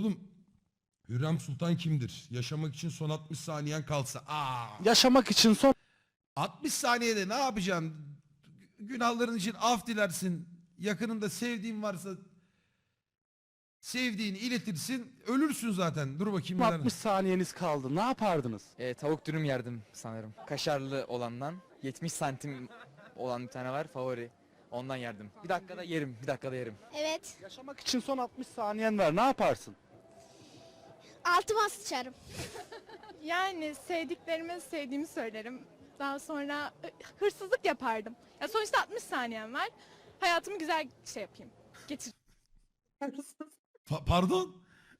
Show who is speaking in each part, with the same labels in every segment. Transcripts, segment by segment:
Speaker 1: Oğlum Hürrem Sultan kimdir? Yaşamak için son 60 saniyen kalsa. Aa,
Speaker 2: Yaşamak için son
Speaker 1: 60 saniyede ne yapacaksın? Günahların için af dilersin. Yakınında sevdiğin varsa sevdiğini iletirsin. Ölürsün zaten. Dur bakayım. neler-
Speaker 2: 60 saniyeniz kaldı. Ne yapardınız?
Speaker 3: E, tavuk dürüm yerdim sanırım. Kaşarlı olandan. 70 santim olan bir tane var favori. Ondan yerdim. Bir dakikada yerim. Bir dakikada yerim.
Speaker 4: Evet.
Speaker 2: Yaşamak için son 60 saniyen var. Ne yaparsın?
Speaker 4: Altıma sıçarım.
Speaker 5: Yani sevdiklerime sevdiğimi söylerim. Daha sonra e, hırsızlık yapardım. Ya sonuçta 60 saniyem var. Hayatımı güzel şey yapayım. Geçir.
Speaker 1: Pa- pardon?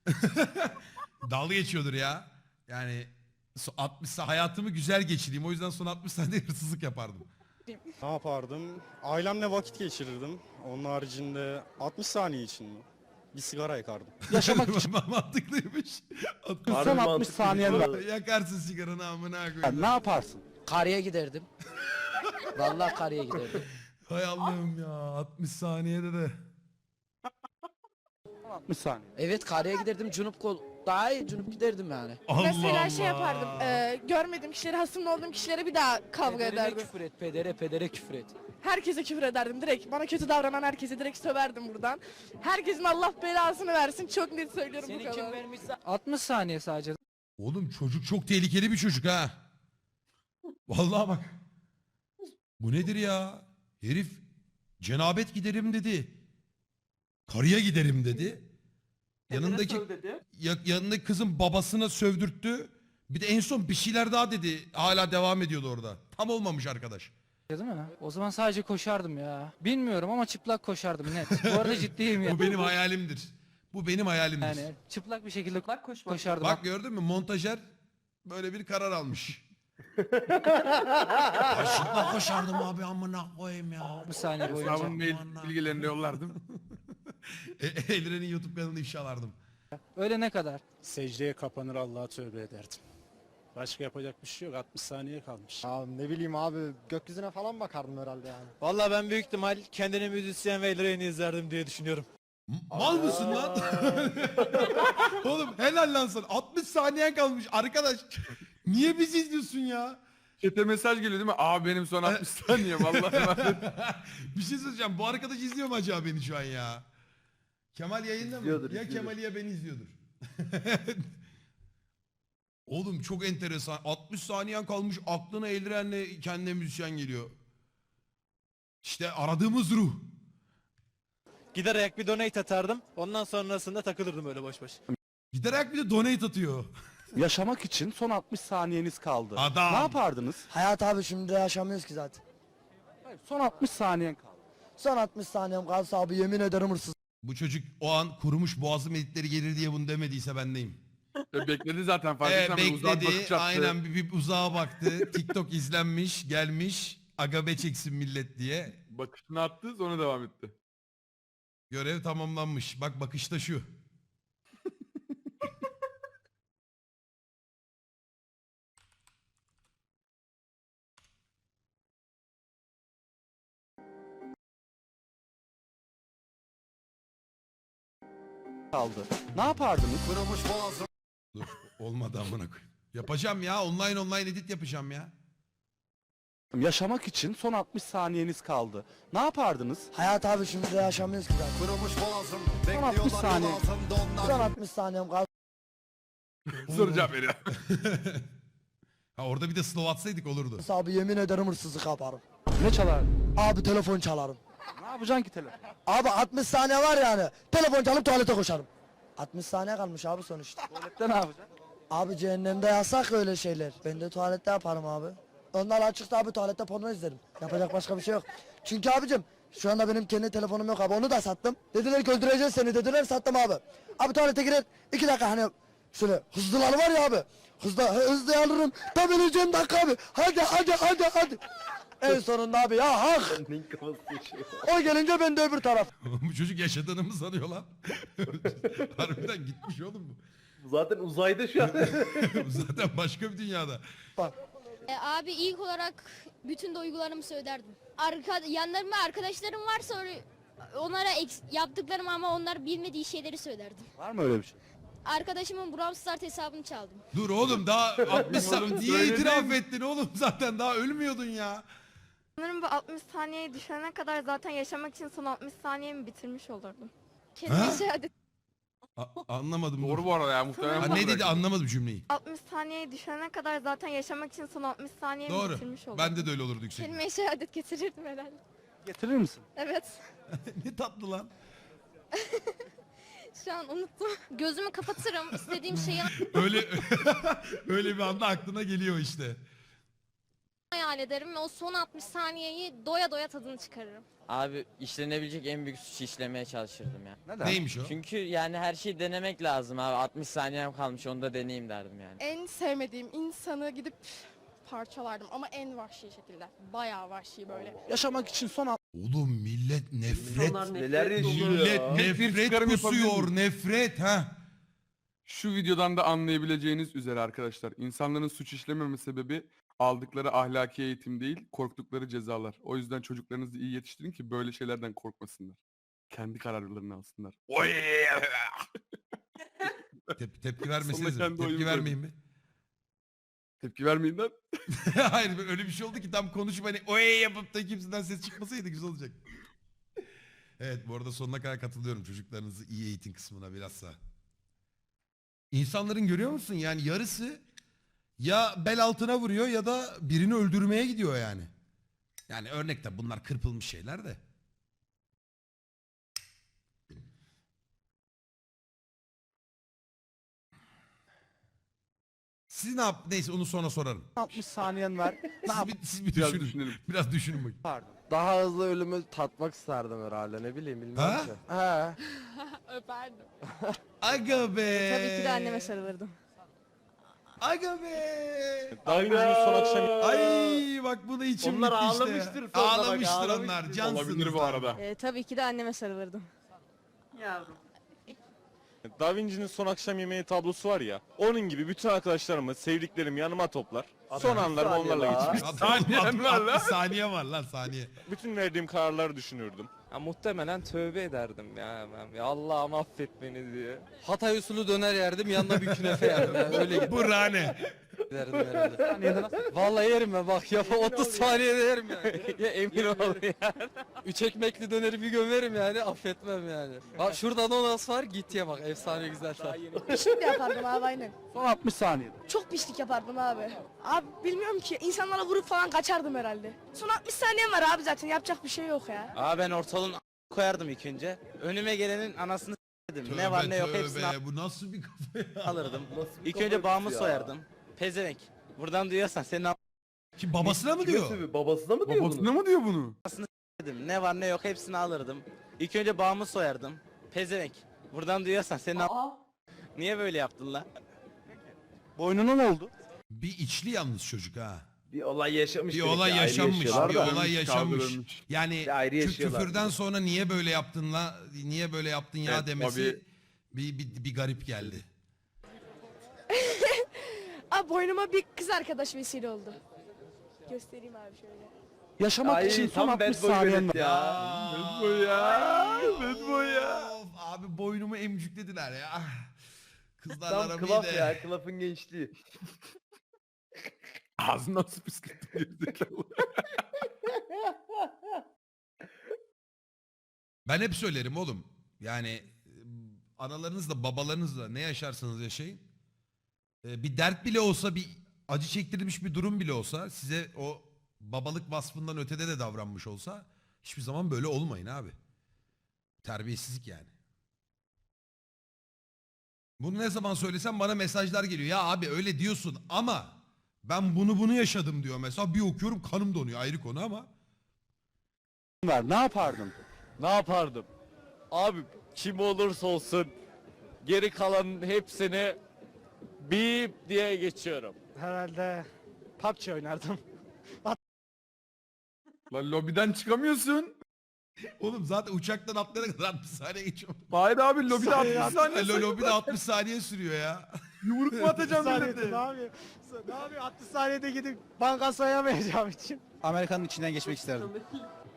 Speaker 1: Dalga geçiyordur ya. Yani so- 60 sa- hayatımı güzel geçireyim. O yüzden son 60 saniyede hırsızlık yapardım.
Speaker 6: Ne yapardım? Ailemle vakit geçirirdim. Onun haricinde 60 saniye için mi? Bir sigara yakardım.
Speaker 2: Yaşamak için
Speaker 1: Mantıklıymış.
Speaker 2: son 60 saniyen var.
Speaker 1: Yakarsın sigaranı amına koyayım.
Speaker 2: ne yaparsın?
Speaker 7: Karıya giderdim. Vallahi karıya giderdim.
Speaker 1: Hay Allah'ım ya 60 saniyede de.
Speaker 2: Son 60 saniye.
Speaker 7: Evet karıya giderdim cunup kol. Daha iyi cunup giderdim yani.
Speaker 1: Allah
Speaker 5: Mesela
Speaker 1: Allah.
Speaker 5: şey yapardım. e, görmediğim kişilere, hasım olduğum kişilere bir daha kavga
Speaker 7: Pedere
Speaker 5: ederdim.
Speaker 7: küfür et, pedere pedere küfür et.
Speaker 5: Herkese küfür ederdim direkt. Bana kötü davranan herkese direkt söverdim buradan. Herkesin Allah belasını versin. Çok net söylüyorum bu
Speaker 7: Seni
Speaker 5: kadar.
Speaker 7: kim vermişse 60 saniye sadece.
Speaker 1: Oğlum çocuk çok tehlikeli bir çocuk ha. Vallahi bak. Bu nedir ya? Herif cenabet giderim dedi. Karıya giderim dedi. Yanındaki ya- yanındaki kızın babasına sövdürttü. Bir de en son bir şeyler daha dedi. Hala devam ediyordu orada. Tam olmamış arkadaş.
Speaker 7: Değil mi? O zaman sadece koşardım ya. Bilmiyorum ama çıplak koşardım net. Bu arada ciddiyim ya.
Speaker 1: Bu benim hayalimdir. Bu benim hayalimdir.
Speaker 7: Yani çıplak bir şekilde koşardım.
Speaker 1: Bak gördün mü montajer böyle bir karar almış. Aşıkla koşardım abi amına koyayım ya.
Speaker 7: bir saniye boyunca.
Speaker 8: Hesabın mail bilgilerini yollardım.
Speaker 1: E, Elren'in YouTube kanalını ifşalardım.
Speaker 7: Öyle ne kadar?
Speaker 6: Secdeye kapanır Allah'a tövbe ederdim. Başka yapacak bir şey yok. 60 saniye kalmış.
Speaker 9: Ya ne bileyim abi gökyüzüne falan bakardım herhalde yani.
Speaker 10: Valla ben büyük ihtimal kendini müzisyen ve Elren'i izlerdim diye düşünüyorum.
Speaker 1: Mal mısın lan? Oğlum helal lan sana. 60 saniyen kalmış arkadaş. Niye bizi izliyorsun ya?
Speaker 8: Çete mesaj geliyor değil mi? Abi benim son 60 saniyem Allah'a emanet.
Speaker 1: bir şey söyleyeceğim. Bu arkadaş izliyor mu acaba beni şu an ya? Kemal yayında mı? ya Kemal ya beni izliyordur. Oğlum çok enteresan. 60 saniyen kalmış aklına Elren'le kendine müzisyen geliyor. İşte aradığımız ruh.
Speaker 10: Giderek bir donate atardım. Ondan sonrasında takılırdım öyle boş boş.
Speaker 1: Giderek bir de donate atıyor.
Speaker 2: Yaşamak için son 60 saniyeniz kaldı.
Speaker 1: Adam.
Speaker 2: Ne yapardınız?
Speaker 9: Hayat abi şimdi yaşamıyoruz ki zaten.
Speaker 2: Hayır, son 60 saniyen kaldı.
Speaker 9: Son 60 saniyem kalsa abi yemin ederim hırsız.
Speaker 1: Bu çocuk o an kurumuş boğazım editleri gelir diye bunu demediyse bendeyim.
Speaker 8: Ve bekledi zaten fark
Speaker 1: Ee, bekledi. Aynen bir, bir uzağa baktı. TikTok izlenmiş, gelmiş. Agabe çeksin millet diye.
Speaker 8: Bakışını attı sonra devam etti.
Speaker 1: Görev tamamlanmış. Bak bakışta şu.
Speaker 2: Kaldı. Ne yapardınız?
Speaker 1: Dur olmadı amına koyayım. Yapacağım ya online online edit yapacağım ya.
Speaker 2: Yaşamak için son 60 saniyeniz kaldı. Ne yapardınız?
Speaker 9: Hayat abi şimdi yaşamıyoruz ki zaten.
Speaker 2: Son 60 saniye.
Speaker 9: Son 60 saniyem
Speaker 8: Soru cevap veriyor.
Speaker 1: ha orada bir de slow atsaydık olurdu.
Speaker 9: abi yemin ederim hırsızlık yaparım.
Speaker 2: Ne çalar?
Speaker 9: Abi telefon çalarım.
Speaker 2: Ne yapacaksın ki telefon?
Speaker 9: Abi 60 saniye var yani. Telefon çalıp tuvalete koşarım. 60 saniye kalmış abi sonuçta.
Speaker 2: Tuvalette ne yapacaksın?
Speaker 9: Abi cehennemde yasak öyle şeyler. Ben de tuvalette yaparım abi. Onlar açıkta abi tuvalette porno izlerim. Yapacak başka bir şey yok. Çünkü abicim şu anda benim kendi telefonum yok abi onu da sattım. Dediler ki öldüreceğiz seni dediler sattım abi. Abi tuvalete girer iki dakika hani şöyle hızlılar var ya abi. Hızlı hızlı alırım. Tam öleceğim dakika abi. Hadi hadi hadi hadi. En sonunda abi ya hak. O gelince ben de öbür taraf.
Speaker 1: bu çocuk yaşadığını mı sanıyor lan? Harbiden gitmiş oğlum bu.
Speaker 10: Zaten uzayda şu an.
Speaker 1: Zaten başka bir dünyada.
Speaker 4: E, abi ilk olarak bütün duygularımı söylerdim. Arka, yanlarımda arkadaşlarım varsa onlara eks- yaptıklarım ama onlar bilmediği şeyleri söylerdim.
Speaker 2: Var mı öyle bir şey?
Speaker 4: Arkadaşımın Brawl Stars hesabını çaldım.
Speaker 1: Dur oğlum daha 60 sa-
Speaker 8: Oğlum
Speaker 1: niye itiraf ettin oğlum zaten daha ölmüyordun ya.
Speaker 5: Sanırım bu 60 saniyeyi düşene kadar zaten yaşamak için son 60 saniyemi bitirmiş olurdum.
Speaker 1: Ha?
Speaker 4: şehadet.
Speaker 1: A- anlamadım.
Speaker 8: Doğru bu arada ya muhtemelen.
Speaker 1: Ha, ne dedi anlamadım cümleyi.
Speaker 5: 60 saniyeyi düşene kadar zaten yaşamak için son 60 saniyemi
Speaker 1: Doğru.
Speaker 5: bitirmiş olurdum.
Speaker 1: Bende de öyle olurdu yüksek.
Speaker 4: Kelime şehadet getirirdim herhalde.
Speaker 10: Getirir misin?
Speaker 4: Evet.
Speaker 1: ne tatlı lan.
Speaker 4: Şu an unuttum. Gözümü kapatırım. istediğim şeyi
Speaker 1: Öyle öyle bir anda aklına geliyor işte.
Speaker 4: Hayal ederim ve o son 60 saniyeyi doya doya tadını çıkarırım.
Speaker 3: Abi işlenebilecek en büyük suçu işlemeye çalışırdım ya.
Speaker 10: Neden?
Speaker 1: Neymiş o?
Speaker 3: Çünkü yani her şeyi denemek lazım abi. 60 saniyem kalmış onu da deneyeyim derdim yani.
Speaker 5: En sevmediğim insanı gidip parçalardım ama en vahşi şekilde. Bayağı vahşi böyle.
Speaker 10: Yaşamak için son
Speaker 1: Oğlum millet nefret.
Speaker 8: Neler
Speaker 1: Millet
Speaker 8: Tek bir
Speaker 1: nefret
Speaker 8: çıkarım yapabilir
Speaker 1: kusuyor nefret ha.
Speaker 8: Şu videodan da anlayabileceğiniz üzere arkadaşlar. insanların suç işlememe sebebi aldıkları ahlaki eğitim değil, korktukları cezalar. O yüzden çocuklarınızı iyi yetiştirin ki böyle şeylerden korkmasınlar. Kendi kararlarını alsınlar. Oy!
Speaker 1: Tep- tepki vermeseniz
Speaker 8: kendi
Speaker 1: tepki
Speaker 8: oyunu
Speaker 1: vermeyin mi?
Speaker 8: Tepki vermeyin lan.
Speaker 1: Hayır öyle bir şey oldu ki tam konuşup hani oy yapıp da kimseden ses çıkmasaydı güzel olacak. Evet bu arada sonuna kadar katılıyorum çocuklarınızı iyi eğitim kısmına bilhassa. İnsanların görüyor musun yani yarısı ya bel altına vuruyor ya da birini öldürmeye gidiyor yani. Yani örnekte bunlar kırpılmış şeyler de. Siz ne yap? Neyse onu sonra sorarım.
Speaker 10: 60 saniyen var. ne
Speaker 1: Siz
Speaker 10: yap?
Speaker 1: bir, siz bir
Speaker 8: Biraz
Speaker 1: düşünün.
Speaker 8: düşünelim.
Speaker 1: Biraz düşünün bakayım.
Speaker 10: Pardon.
Speaker 11: Daha hızlı ölümü tatmak isterdim herhalde ne bileyim bilmem
Speaker 1: Ha?
Speaker 11: ki. He.
Speaker 5: Öperdim.
Speaker 1: Aga be.
Speaker 5: Tabii ki de anneme sarılırdım.
Speaker 1: Aga be.
Speaker 10: Daha Vinci'nin son akşam
Speaker 1: Ay bak bu da içim
Speaker 11: Onlar
Speaker 1: gitti işte.
Speaker 11: ağlamıştır sonra bak,
Speaker 1: Ağlamıştır onlar.
Speaker 11: ağlamıştır.
Speaker 1: Cansınız.
Speaker 8: Olabilir bu arada.
Speaker 5: Ee, tabii ki de anneme sarılırdım.
Speaker 6: Da Vinci'nin son akşam yemeği tablosu var ya. Onun gibi bütün arkadaşlarımı, sevdiklerim yanıma toplar. Son anlarımı
Speaker 11: saniye
Speaker 6: onlarla
Speaker 11: la.
Speaker 6: geçirmek.
Speaker 1: Saniye var lan. Saniye var lan saniye.
Speaker 6: Bütün verdiğim kararları düşünürdüm.
Speaker 11: Ya muhtemelen tövbe ederdim ya hemen. Ya Allah'ım affet beni diye. Hatay usulü döner yerdim yanına bir künefe yerdim. Yani öyle
Speaker 1: Bu rane.
Speaker 11: Giderdim herhalde. Vallahi yerim ben bak ya 30 saniyede yerim yani. ya emin ol ya. Üç ekmekli döneri bir gömerim yani affetmem yani. Bak şurada ananas var git ye bak efsane güzel tat.
Speaker 5: Pislik yapardım abi aynen.
Speaker 10: son 60 saniyede.
Speaker 5: Çok pislik yapardım abi. Abi bilmiyorum ki insanlara vurup falan kaçardım herhalde. Son 60 saniyem var abi zaten yapacak bir şey yok ya.
Speaker 10: Abi ben ortalığın koyardım ilk önce. Önüme gelenin anasını s**edim. Ne var ne yok hepsini
Speaker 1: tövbe. Bu nasıl bir kafa ya?
Speaker 10: alırdım. İlk önce bağımı soyardım. Pezevenk. Buradan duyuyorsan senin
Speaker 1: Kim babasına mı diyor?
Speaker 11: Babasına mı diyor
Speaker 8: Babasına mı diyor bunu?
Speaker 10: a**edim. Ne var ne yok hepsini alırdım. İlk önce bağımı soyardım. Pezevenk. Buradan duyuyorsan senin a**. Niye böyle yaptın lan? Boynuna ne oldu?
Speaker 1: Bir içli yalnız çocuk ha.
Speaker 11: Bir olay yaşamış.
Speaker 1: Bir olay yaşanmış. Bir olay yaşanmış.
Speaker 8: kaldırılmış.
Speaker 1: Yani
Speaker 11: Ayrı
Speaker 1: şu
Speaker 11: yaşıyorlar.
Speaker 1: küfürden sonra niye böyle yaptın la? Niye böyle yaptın ya
Speaker 8: Evet,
Speaker 1: demesi
Speaker 8: tabii.
Speaker 1: bir, bir, bir garip geldi.
Speaker 5: Boynuma bir kız arkadaş vesile oldu. Göstereyim abi şöyle.
Speaker 10: Yaşamak için son 60 saniyen var.
Speaker 1: Ya.
Speaker 8: Bad boy ya. Bad boy ya.
Speaker 1: Of, abi boynumu emcüklediler ya. Kızlarla
Speaker 11: Tam
Speaker 1: aram iyi
Speaker 11: klaf
Speaker 1: de.
Speaker 11: ya klafın gençliği.
Speaker 8: Ağzından su püskürttü gerizekalı.
Speaker 1: Ben hep söylerim oğlum. Yani e, analarınızla babalarınızla ne yaşarsanız yaşayın. E, Bir dert bile olsa bir acı çektirilmiş bir durum bile olsa size o babalık vasfından ötede de davranmış olsa hiçbir zaman böyle olmayın abi. Terbiyesizlik yani. Bunu ne zaman söylesem bana mesajlar geliyor. Ya abi öyle diyorsun ama ben bunu bunu yaşadım diyor mesela. Bir okuyorum kanım donuyor ayrı konu ama.
Speaker 10: Var. Ne yapardın?
Speaker 11: Ne yapardım? Abi kim olursa olsun geri kalanın hepsini bip diye geçiyorum.
Speaker 10: Herhalde PUBG oynardım.
Speaker 8: Lan lobiden çıkamıyorsun.
Speaker 1: Oğlum zaten uçaktan atlayana kadar 60 saniye geçiyor.
Speaker 8: Hayır abi lobide 60 saniye.
Speaker 1: Lo lobide 60 saniye sürüyor ya.
Speaker 8: Yumruk mu atacağım
Speaker 10: Ne
Speaker 8: millete?
Speaker 10: yapayım? Ne yapayım? 60 saniyede gidip banka soyamayacağım için. Amerika'nın içinden geçmek isterdim.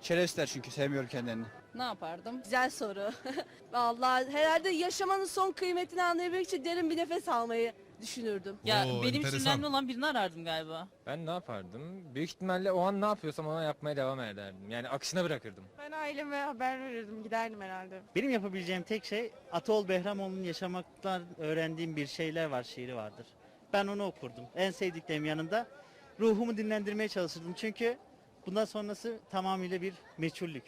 Speaker 10: Şerefsizler çünkü sevmiyorum kendilerini.
Speaker 5: Ne yapardım? Güzel soru. Vallahi herhalde yaşamanın son kıymetini anlayabilmek için derin bir nefes almayı düşünürdüm.
Speaker 1: Ya Oo, benim için enteresan. önemli
Speaker 5: olan birini arardım galiba.
Speaker 11: Ben ne yapardım? Büyük ihtimalle o an ne yapıyorsam ona yapmaya devam ederdim. Yani akışına bırakırdım.
Speaker 5: Ben aileme haber verirdim. Giderdim herhalde.
Speaker 12: Benim yapabileceğim tek şey Atol Behramoğlu'nun yaşamaktan öğrendiğim bir şeyler var şiiri vardır. Ben onu okurdum. En sevdiklerim yanında ruhumu dinlendirmeye çalışırdım. Çünkü bundan sonrası tamamıyla bir meçhullük.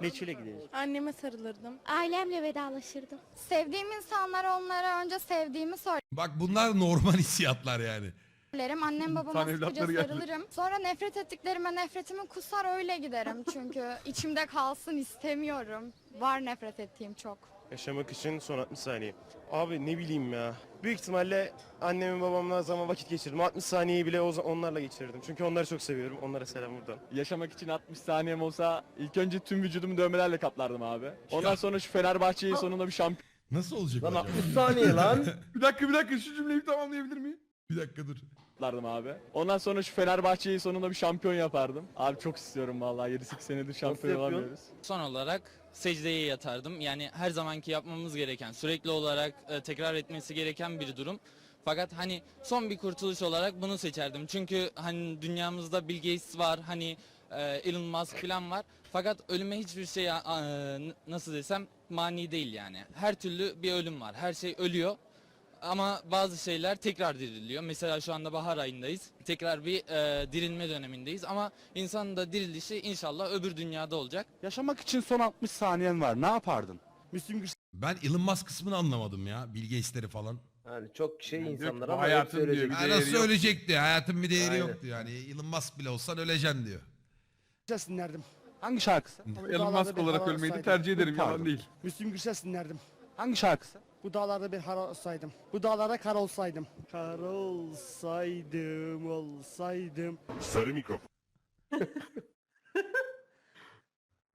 Speaker 12: Meçhule gideriz.
Speaker 5: Anneme sarılırdım.
Speaker 4: Ailemle vedalaşırdım.
Speaker 5: Sevdiğim insanlara onlara önce sevdiğimi
Speaker 1: Bak bunlar normal hissiyatlar yani.
Speaker 5: söylerim. Annem babama
Speaker 8: İnsan evlatları geldi.
Speaker 5: sarılırım. Sonra nefret ettiklerime nefretimi kusar öyle giderim. Çünkü içimde kalsın istemiyorum. Var nefret ettiğim çok.
Speaker 6: Yaşamak için son 60 saniye. Abi ne bileyim ya. Büyük ihtimalle annemin babamla zaman vakit geçirdim. 60 saniyeyi bile o- onlarla geçirdim. Çünkü onları çok seviyorum. Onlara selam buradan.
Speaker 11: Yaşamak için 60 saniyem olsa ilk önce tüm vücudumu dövmelerle kaplardım abi. Ondan sonra şu Fenerbahçe'yi sonunda bir şampiyon
Speaker 1: Nasıl olacak bu acaba?
Speaker 6: saniye lan.
Speaker 8: Bir dakika bir dakika şu cümleyi tamamlayabilir miyim?
Speaker 1: Bir dakika dur.
Speaker 11: yaplardım abi. Ondan sonra şu Fenerbahçe'yi sonunda bir şampiyon yapardım. Abi çok istiyorum vallahi 7-8 senedir şampiyon
Speaker 6: yapıyorsun?
Speaker 11: olamıyoruz.
Speaker 3: Son olarak secdeye yatardım. Yani her zamanki yapmamız gereken, sürekli olarak e, tekrar etmesi gereken bir durum. Fakat hani son bir kurtuluş olarak bunu seçerdim. Çünkü hani dünyamızda Bill Gates var, hani e, Elon Musk falan var. Fakat ölüme hiçbir şey n- nasıl desem mani değil yani. Her türlü bir ölüm var. Her şey ölüyor. Ama bazı şeyler tekrar diriliyor. Mesela şu anda bahar ayındayız. Tekrar bir e, dirilme dönemindeyiz. Ama insanın da dirilişi inşallah öbür dünyada olacak.
Speaker 13: Yaşamak için son 60 saniyen var. Ne yapardın?
Speaker 6: Müslüm
Speaker 1: Ben Elon Musk kısmını anlamadım ya. Bill Gates'leri falan.
Speaker 6: Yani çok şey insanlar ama
Speaker 8: hayatın
Speaker 6: hepsi
Speaker 8: diyor,
Speaker 6: ölecek.
Speaker 8: bir
Speaker 1: Ha,
Speaker 8: değeri
Speaker 1: nasıl
Speaker 8: yok.
Speaker 1: ölecekti? Hayatın bir değeri
Speaker 6: Aynen.
Speaker 1: yoktu yani. Elon Musk bile olsan öleceksin diyor.
Speaker 14: Gürses dinlerdim.
Speaker 13: Hangi şarkısı?
Speaker 8: Elon Musk olarak ölmeyi de tercih ederim yalan
Speaker 13: Pardon.
Speaker 8: değil.
Speaker 14: Müslüm Gürses dinlerdim.
Speaker 13: Hangi şarkısı?
Speaker 14: Bu dağlarda bir har olsaydım. Bu dağlarda kar olsaydım. Kar olsaydım olsaydım.
Speaker 6: Sarı mikrofon.